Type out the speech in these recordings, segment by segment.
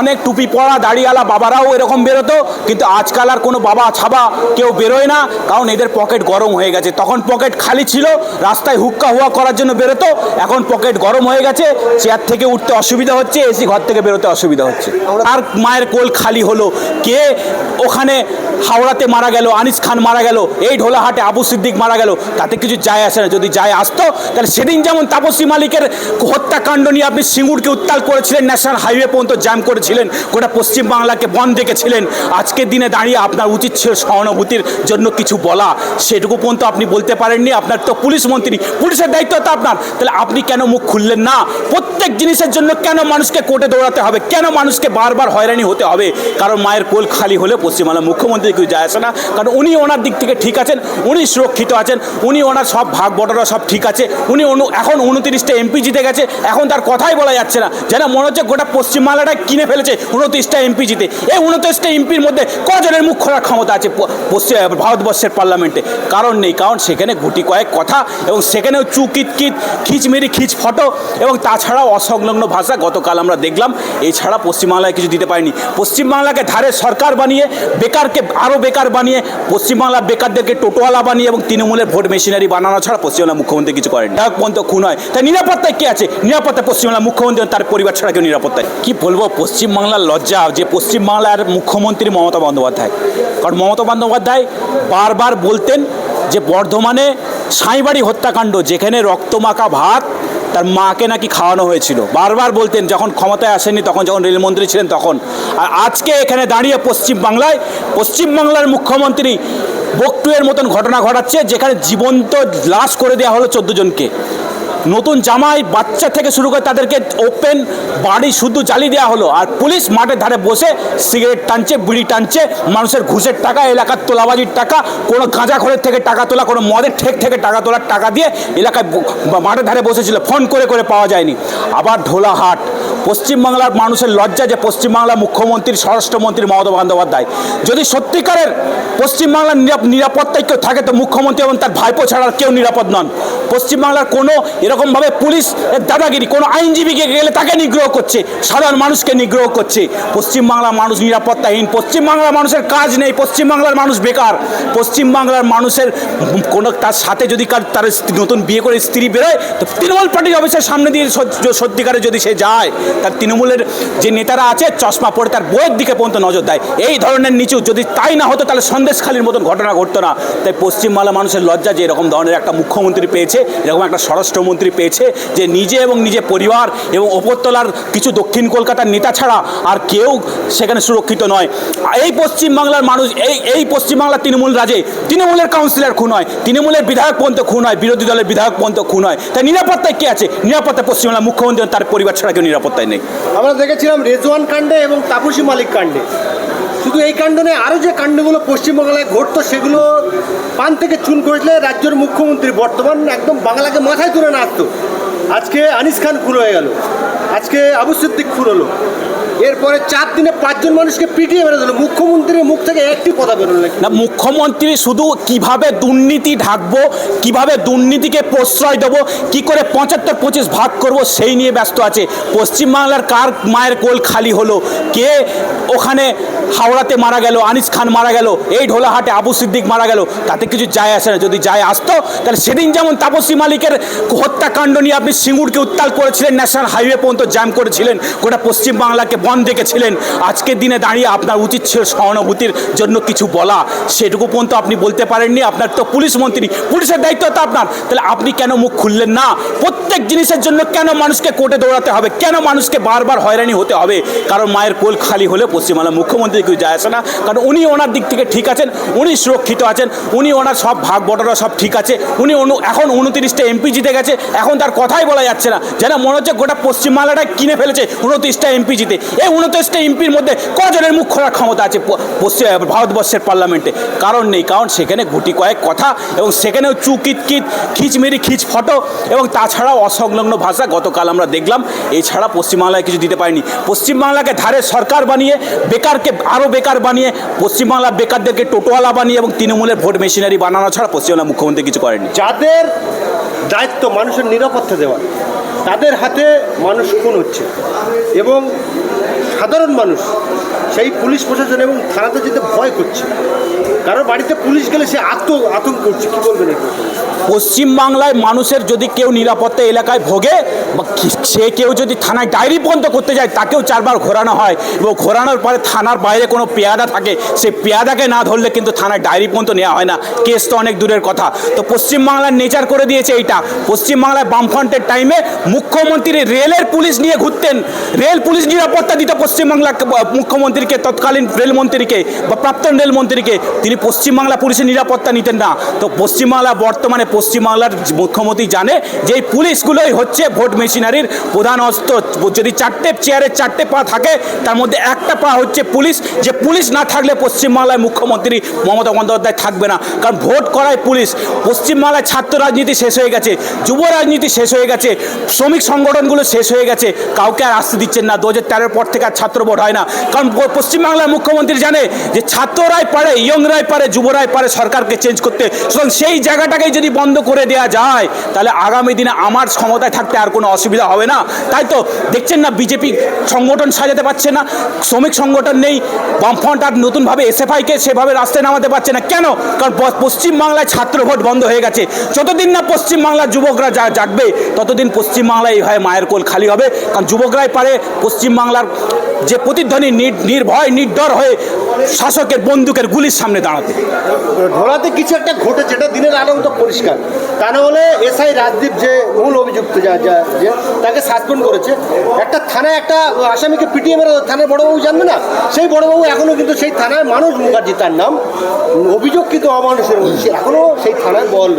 অনেক টুপি পরা দাড়িওয়ালা বাবারাও এরকম বেরোতো, কিন্তু আজকাল আর কোনো বাবা ছাবা কেউ বেরোয় না, কারণ এদের পকেট গরম হয়ে গেছে। তখন পকেট খালি ছিল, রাস্তায় হুক্কা হুয়া করার জন্য বেরোতো, এখন পকেট গরম হয়ে গেছে, চেয়ার থেকে উঠতে অসুবিধা হচ্ছে, এসি ঘর থেকে বেরোতে অসুবিধা হচ্ছে। আর মায়ের কোল খালি হলো কে ওখানে হাওড়াতে মারা গেল, আনিস খান মারা গেল, এই ঢোলাহাটে আবু সিদ্দিক মারা গেল, তাতে কিছু যায় আসে না। যদি যায় আসতো, তাহলে সেদিন যেমন তাপসী মালিকের হত্যাকাণ্ড নিয়ে আপনি সিঙ্গুরকে উত্তাল করেছিলেন, ন্যাশনাল হাইওয়ে পর্যন্ত জ্যাম করেছিলেন, গোটা পশ্চিমবাংলাকে বন্ধ রেখেছিলেন আজকের দিনে দাঁড়িয়ে আপনার উচিত ছিল সহানুভূতির জন্য কিছু বলা। সেটুকু পর্যন্ত আপনি বলতে পারেননি, আপনার তো পুলিশ মন্ত্রী, পুলিশের দায়িত্ব তো আপনার। তাহলে আপনি কেন মুখ খুললেন না? প্রত্যেক জিনিসের জন্য কেন মানুষকে কোর্টে দৌড়াতে হবে? কেন মানুষকে বারবার হয়রানি হতে হবে? কারণ মায়ের কোল খালি হলে পশ্চিমবাংলার মুখ্যমন্ত্রী কেউ যায় আসে না। কারণ উনি ওনার দিক থেকে ঠিক আছেন, উনি সুরক্ষিত আছেন, উনি ওনার সব ভাগ বটরা সব ঠিক আছে, উনি এখন উনতিরিশটা এমপি জিতে গেছে, এখন তার কথাই বলা যাচ্ছে না। যেন মনে হচ্ছে গোটা পশ্চিমবাংলাটা কিনে ফেলেছে উনত্রিশটা এমপি জিতে। এই উনত্রিশটা এমপির মধ্যে কজনের মুখ খোলার ক্ষমতা আছে পশ্চিম, ভারতবর্ষের পার্লামেন্টে? কারণ নেই, কারণ সেখানে গুটি কয়েক কথা এবং সেখানেও চুকিত কিত খিচমেরি, খিচ ফটো এবং তাছাড়াও অসংলগ্ন ভাষা গতকাল আমরা দেখলাম। এছাড়া পশ্চিমবাংলায় কিছু দিতে পারেনি। পশ্চিমবাংলাকে ধারে সরকার বানিয়ে, বেকারকে আরও বেকার বানিয়ে, পশ্চিমবাংলার বেকারদেরকে টোটোওয়ালা বানিয়ে এবং তৃণমূলের ভোট মেশিনারি বানানো ছাড়া পশ্চিমবাংলার মুখ্যমন্ত্রী কিছু করেন এক পর্যন্ত খুন হয়। তাই নিরাপত্তায় কে আছে? নিরাপত্তা পশ্চিমবাংলার মুখ্যমন্ত্রী তার পরিবার ছাড়া কেউ নিরাপত্তায়? কি বলব? পশ্চিমবাংলার লজ্জা যে পশ্চিমবাংলার মুখ্যমন্ত্রী মমতা বন্দ্যোপাধ্যায়। কারণ মমতা বন্দ্যোপাধ্যায় বারবার বলতেন যে বর্ধমানে সাঁইবাড়ি হত্যাকাণ্ড, যেখানে রক্তমাখা ভাত তার মাকে নাকি খাওয়ানো হয়েছিল। বারবার বলতেন, যখন ক্ষমতায় আসেনি তখন যখন রেলমন্ত্রী ছিলেন তখন। আর আজকে এখানে দাঁড়িয়ে পশ্চিমবাংলায় পশ্চিমবাংলার মুখ্যমন্ত্রী বকটুয়ের মতন ঘটনা ঘটাচ্ছে, যেখানে জীবন্ত লাশ করে দেওয়া হলো চোদ্দ জনকে। নতুন জামাই বাচ্চা থেকে শুরু করে তাদেরকে ওপেন বাড়ি শুধু জ্বালিয়ে দেওয়া হলো। আর পুলিশ মাঠের ধারে বসে সিগারেট টানছে, বিড়ি টানছে, মানুষের ঘুষের টাকা, এলাকার তোলাবাজির টাকা, কোনো গাঁজাখোরের থেকে টাকা তোলা, কোনো মদের ঠেক থেকে টাকা তোলার টাকা দিয়ে এলাকায় মাঠের ধারে বসেছিল। ফোন করে করে পাওয়া যায়নি। আবার ঢোলাহাট। পশ্চিমবাংলার মানুষের লজ্জা যে পশ্চিমবাংলার মুখ্যমন্ত্রী, স্বরাষ্ট্রমন্ত্রী মমতা বন্দ্যোপাধ্যায়। যদি সত্যিকারের পশ্চিমবাংলার নিরাপত্তায় কেউ থাকে, তো মুখ্যমন্ত্রী এবং তার ভাইপো ছাড়া কেউ নিরাপদ নন। পশ্চিমবাংলার কোনো এরকমভাবে পুলিশ দাদাগিরি, কোনো আইনজীবীকে গেলে তাকে নিগ্রহ করছে, সাধারণ মানুষকে নিগ্রহ করছে। পশ্চিমবাংলার মানুষ নিরাপত্তাহীন, পশ্চিমবাংলার মানুষের কাজ নেই, পশ্চিমবাংলার মানুষ বেকার। পশ্চিমবাংলার মানুষের কোনো তার সাথে যদি তার নতুন বিয়ে করে স্ত্রী বেরোয়, তো তৃণমূল পার্টির অফিসের সামনে দিয়ে সত্যি- সত্যিকারে যদি সে যায়, তার তৃণমূলের যে নেতারা আছে, চশমা পরে তার বইয়ের দিকে পর্যন্ত নজর দেয়। এই ধরনের নিচু, যদি তাই না হতো, তাহলে সন্দেশখালির মতন ঘটনা ঘটতো না। তাই পশ্চিমবাংলা মানুষের লজ্জা যে এরকম ধরনের একটা মুখ্যমন্ত্রী পেয়েছে, এরকম একটা স্বরাষ্ট্রমন্ত্রী পেয়েছে যে নিজে এবং নিজে পরিবার এবং ওপরতলার কিছু দক্ষিণ কলকাতার নেতা ছাড়া আর কেউ সেখানে সুরক্ষিত নয়। এই পশ্চিমবাংলার মানুষ, এই এই পশ্চিমবাংলার তৃণমূল রাজে, তৃণমূলের কাউন্সিলর খুন হয়, তৃণমূলের বিধায়ক পর্যন্ত খুন হয়, বিরোধী দলের বিধায়ক পর্যন্ত খুন হয়। তাই নিরাপত্তায় কে আছে? নিরাপত্তা পশ্চিমবাংলার মুখ্যমন্ত্রী তার পরিবার ছাড়া কেউ নিরাপত্তায় নেই। আমরা দেখেছিলাম রেজওয়ান কাণ্ডে এবং তাপসী মালিক কাণ্ডে। শুধু এই কাণ্ড নয় আরও যে কাণ্ডগুলো পশ্চিমবাংলায় ঘটতো, সেগুলো পান থেকে চুন করেছিল রাজ্যের মুখ্যমন্ত্রী। বর্তমান একদম বাংলাকে মাথায় তুলে না আজকে আনিস খান খুন হয়ে গেল। আজকে আবু সিদ্দিক হলো এরপরে চার দিনে পাঁচজন মানুষকে পিটিয়ে মেরে দিল। মুখ্যমন্ত্রীর মুখ থেকে একটি কথা বেরোলো না, মুখ্যমন্ত্রী শুধু কীভাবে দুর্নীতি ঢাকবো, কীভাবে দুর্নীতিকে প্রশ্রয় দেবো, কি করে পঁচাত্তর পঁচিশ ভাগ করব, সেই নিয়ে ব্যস্ত আছে। পশ্চিমবাংলার কার মায়ের কোল খালি হলো? কে ওখানে হাওড়াতে মারা গেল, আনিস খান মারা গেল, এই ঢোলাহাটে আবু সিদ্দিক মারা গেল, তাতে কিছু যায় আসে না। যদি যায় আসতো, তাহলে সেদিন যেমন তাপসী মালিকের হত্যাকাণ্ড নিয়ে আপনি সিঙ্গুরকে উত্তাল করেছিলেন ন্যাশনাল হাইওয়ে পর্যন্ত জ্যাম করেছিলেন, গোটা পশ্চিমবাংলাকে বন্ধ দেখেছিলেন। আজকের দিনে দাঁড়িয়ে আপনার উচিত ছিল সহানুভূতির জন্য কিছু বলা। সেটুকু পর্যন্ত আপনি বলতে পারেননি, আপনার তো পুলিশ মন্ত্রী। পুলিশের দায়িত্ব তো আপনার। তাহলে আপনি কেন মুখ খুললেন না? প্রত্যেক জিনিসের জন্য কেন মানুষকে কোর্টে দৌড়াতে হবে? কেন মানুষকে বারবার হয়রানি হতে হবে? কারণ মায়ের কোল খালি হলে পশ্চিমবাংলার মুখ্যমন্ত্রী কেউ যায় আসে না। কারণ উনি ওনার দিক থেকে ঠিক আছেন, উনি সুরক্ষিত আছেন, উনি ওনার সব ভাগ বটরা সব ঠিক আছে, উনি এখন উনতিরিশটা এমপি জিতে গেছে, এখন তার কথাই বলা যাচ্ছে না। যেন মনে হচ্ছে গোটা পশ্চিমবাংলাটা কিনে ফেলেছে উনত্রিশটা এমপি জিতে এই উনত্রিশটা এমপির মধ্যে কজনের মুখ খোলার ক্ষমতা আছে পশ্চিম ভারতবর্ষের পার্লামেন্টে? কারণ নেই, কারণ সেখানে গুটি কয়েক কথা এবং সেখানেও চুকিত কিত খিচমেরি, খিচ ফটো এবং তাছাড়াও অসংলগ্ন ভাষা গতকাল আমরা দেখলাম। এছাড়া পশ্চিমবাংলায় কিছু দিতে পারেনি। পশ্চিমবাংলাকে ধারে সরকার বানিয়ে, বেকারকে আরও বেকার বানিয়ে, পশ্চিমবাংলার বেকারদেরকে টোটোওয়ালা বানিয়ে এবং তৃণমূলের ভোট মেশিনারি বানানো ছাড়া পশ্চিমবাংলার মুখ্যমন্ত্রী কিছু করেনি যাদের দায়িত্ব মানুষের নিরাপত্তা দেওয়ার তাদের হাতে মানুষ খুন হচ্ছে। এবং সাধারণ মানুষ, সেই পুলিশ প্রশাসন এবং থানাতে যেতে ভয় করছে। কারোর বাড়িতে পুলিশ গেলে সে আত্ম, আতঙ্ক করছে, কি বলবেন? পশ্চিমবাংলায় মানুষের যদি কেউ নিরাপত্তা এলাকায় ভোগে সে কেউ যদি থানায় ডায়েরি বন্ধ করতে যায়, তাকেও চারবার ঘোরানো হয়। এবং ঘোরানোর পরে থানার বাইরে কোনো পেয়াদা থাকে, সে পেয়াদাকে না ধরলে কিন্তু থানায় ডায়েরি পর্যন্ত নেওয়া হয় না। কেস তো অনেক দূরের কথা। তো পশ্চিমবাংলার নেচার করে দিয়েছে এইটা। পশ্চিমবাংলায় বামফ্রন্টের টাইমে মুখ্যমন্ত্রী রেলের পুলিশ নিয়ে ঘুরতেন। রেল পুলিশ নিরাপত্তা দিত পশ্চিমবাংলার, মুখ্যমন্ত্রীকে, তৎকালীন রেলমন্ত্রীকে বা প্রাক্তন রেলমন্ত্রীকে তিনি পশ্চিমবাংলা পুলিশের নিরাপত্তা নিতেন না। তো পশ্চিমবাংলা বর্তমানে পশ্চিমবাংলার মুখ্যমন্ত্রী জানে যে এই পুলিশগুলোই হচ্ছে ভোট মেশিনারির প্রধান অস্ত্র। যদি চারটে চেয়ারের চারটে পা থাকে, তার মধ্যে একটা পা হচ্ছে পুলিশ। যে পুলিশ না থাকলে পশ্চিমবাংলায় মুখ্যমন্ত্রী মমতা বন্দ্যোপাধ্যায় থাকবে না। কারণ ভোট করায় পুলিশ। পশ্চিমবাংলায় ছাত্র রাজনীতি শেষ হয়ে গেছে, যুব রাজনীতি শেষ হয়ে গেছে, শ্রমিক সংগঠনগুলো শেষ হয়ে গেছে। কাউকে আর আসতে দিচ্ছেন না। দু হাজার পর থেকে আর ছাত্র ভোট হয় না। কারণ পশ্চিমবাংলার মুখ্যমন্ত্রী জানে যে ছাত্ররাই পারে ইয়ংরাই পারে যুবরাই পারে সরকারকে চেঞ্জ করতে। সুতরাং সেই জায়গাটাকেই যদি বন্ধ করে দেওয়া যায়, তাহলে আগামী দিনে আমার ক্ষমতায় থাকতে আর কোনো অসুবিধা হবে না। তাই তো দেখছেন না, বিজেপি সংগঠন সাজাতে পারছে না, শ্রমিক সংগঠন নেই, বামফ্রন্ট আর নতুনভাবে এসএফআইকে সেভাবে রাস্তায় নামাতে পারছে না। কেন? কারণ পশ্চিমবাংলায় ছাত্র ভোট বন্ধ হয়ে গেছে। যতদিন না পশ্চিমবাংলার যুবকরা যা, জাগবে, ততদিন পশ্চিমবাংলায় এইভাবে মায়ের কোল খালি হবে। কারণ যুবকরাই পারে, পশ্চিমবাংলার যে প্রতিধ্বনি নির- নির্ভয় নির্ডর হয়ে শাসকের বন্দুকের গুলির সামনে দাঁড়াতে। ধরাতে কিছু একটা ঘটেছে, এটা দিনের আলো তো পরিষ্কার। তা না হলে এসআই রাজদীপ যে মূল অভিযুক্ত যা যা যে, তাকে সাসপেন্ড করেছে। একটা থানায় একটা আসামিকে পিটিয়ে মেরে থানার বড়বাবু জানবে না? সেই বড়বাবু এখনও কিন্তু সেই থানায় মানুষ মুখার্জি, তার নাম অভিযোগ কিন্তু অমানুষের মধ্যে সে এখনও সেই থানায় বল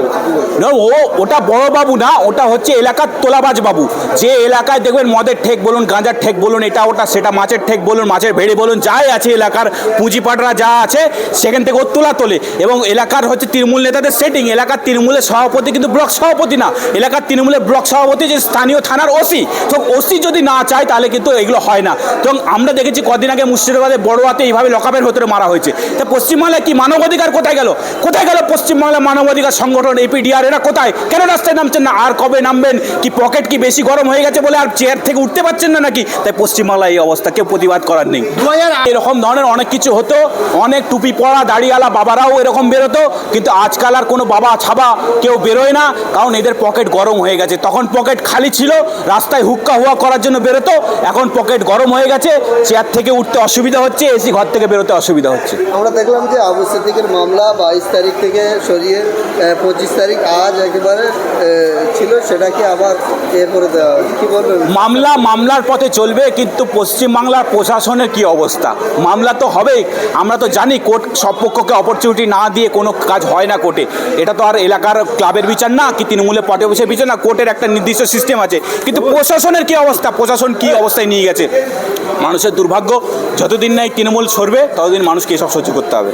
না, ও, ওটা বড় বাবু না, ওটা হচ্ছে এলাকার তোলাবাজ বাবু। যে এলাকায় দেখবেন মদের ঠেক বলুন, গাঁজার ঠেক বলুন, এটা ওটা, সেটা মাছের ঠেক বলুন, মাছের ভেড়ি বলুন, যাই আছে এলাকার পুঁজিপাটরা যা আছে, সেখান থেকে ও তোলা তোলে। এবং এলাকার হচ্ছে তৃণমূল নেতাদের সেটিং এলাকার তৃণমূলের সভাপতি কিন্তু ব্লক সভাপতি না। এলাকার তৃণমূলের ব্লক সভাপতি যে স্থানীয় থানার ওসি। তো ওসি যদি না চায় তাহলে কিন্তু এগুলো হয় না। এবং আমরা দেখেছি কদিন আগে মুর্শিদাবাদে বড়োয়াতে এইভাবে লকাপের ভেতরে মারা হয়েছে। তা পশ্চিমবাংলায় কি মানবাধিকার কোথায় গেল? কোথায় গেল পশ্চিমবাংলা মানবাধিকার সংগঠন এপিডিআর এরা কোথায়? কেন রাস্তায় নামছেন না? আর কবে নামবেন? কি পকেট কি বেশি গরম হয়ে গেছে বলে আর চেয়ার থেকে উঠতে পারছেন না নাকি? তাই পশ্চিমবাংলায় এই অবস্থা, কেউ প্রতিবাদ করার নেই। দু হাজার এরকম ধরনের অনেক কিছু হতো। অনেক টুপি পরা দাড়িওয়ালা বাবারাও এরকম বেরোতো। কিন্তু আজকাল আর কোনো বাবা ছাবা কেউ বেরোয় না। কারণ এদের পকেট গরম হয়ে গেছে। তখন পকেট খালি ছিল। রাস্তায় হুক্কা হুয়া করার জন্য বেরোতো। এখন পকেট গরম হয়ে গেছে চেয়ার থেকে উঠতে অসুবিধা হচ্ছে এসি ঘর থেকে বেরোতে অসুবিধা হচ্ছে। আমরা দেখলাম যে আবু সিদ্দিকের মামলা বাইশ তারিখ থেকে সরিয়ে পঁচিশ তারিখ আজ একেবারে ছিল সেটাকে আবার এ করে দেওয়া কী বলবেন? মামলা মামলার পথে চলবে কিন্তু পশ্চিমবাংলার প্রশাসনের কি অবস্থা? মামলা তো হবেই আমরা তো জানি কোর্ট সব পক্ষকে অপরচুনিটি না দিয়ে কোনো কাজ হয় না কোর্টে। এটা তো আর এলাকার ক্লাবের বিচার না কি তৃণমূলের পটে বসে বিচার না কোর্টের একটা নির্দিষ্ট সিস্টেম আছে। কিন্তু প্রশাসনের কি অবস্থা? প্রশাসন কি অবস্থায় নিয়ে গেছে? মানুষের দুর্ভাগ্য যতদিন নাই তৃণমূল সরবে ততদিন মানুষকে এসব সহ্য করতে হবে।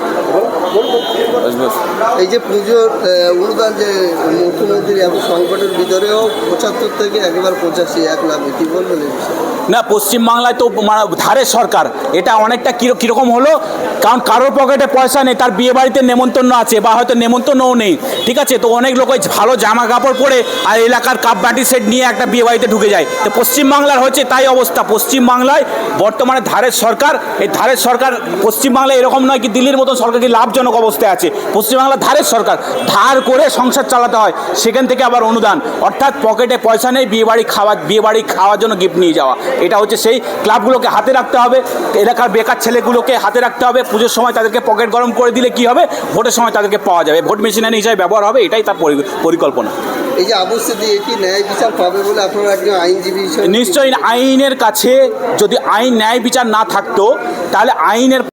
এই যে পুজোর অনুদান যে মুখ্যমন্ত্রী এবং সংকটের ভিতরেও পঁচাত্তর থেকে একবার পঁচাশি এক লাখ কী বলবেন এই? না পশ্চিমবাংলায় তো ধারে সরকার। এটা অনেকটা কিরো- কীরকম হলো? কারণ কারোর পকেটে পয়সা নেই তার বিয়ে বাড়িতে নেমন্তন্ন আছে বা হয়তো নেমন্তন্নও নেই। ঠিক আছে তো অনেক লোক ওই ভালো জামা কাপড় পরে আর এলাকার কাপ বাটি সেট নিয়ে একটা বিয়ে বাড়িতে ঢুকে যায়। তো পশ্চিমবাংলার হচ্ছে তাই অবস্থা। পশ্চিমবাংলায় বর্তমানে ধারের সরকার, এই ধারের সরকার পশ্চিমবাংলায় এরকম নয় কি দিল্লির মতো সরকার কি লাভজনক অবস্থায় আছে। পশ্চিমবাংলার ধারের সরকার, ধার করে সংসার চালাতে হয়, সেখান থেকে আবার অনুদান। অর্থাৎ পকেটে পয়সা নেই বিয়ে বাড়ি খাওয়া বিয়ে বাড়ি খাওয়ার জন্য গিফট নিয়ে যাওয়া। এটা হচ্ছে সেই ক্লাবগুলোকে হাতে রাখতে হবে, এলাকার বেকার ছেলেগুলোকে হাতে রাখতে হবে, পুজোর সময় তাদেরকে পকেট গরম করে দিলে কি হবে? ভোটের সময় তাদেরকে পাওয়া যাবে। ভোট মেশিনারি হিসাবে ব্যবহার হবে, এটাই তার পরি- পরিকল্পনা। এই যে আবু কি ন্যায় বিচার পাবে বলে আপনারা একজন আইনজীবী হিসেবে নিশ্চয়ই আইনের কাছে যদি আইন ন্যায় বিচার না থাকতো, তাহলে আইনের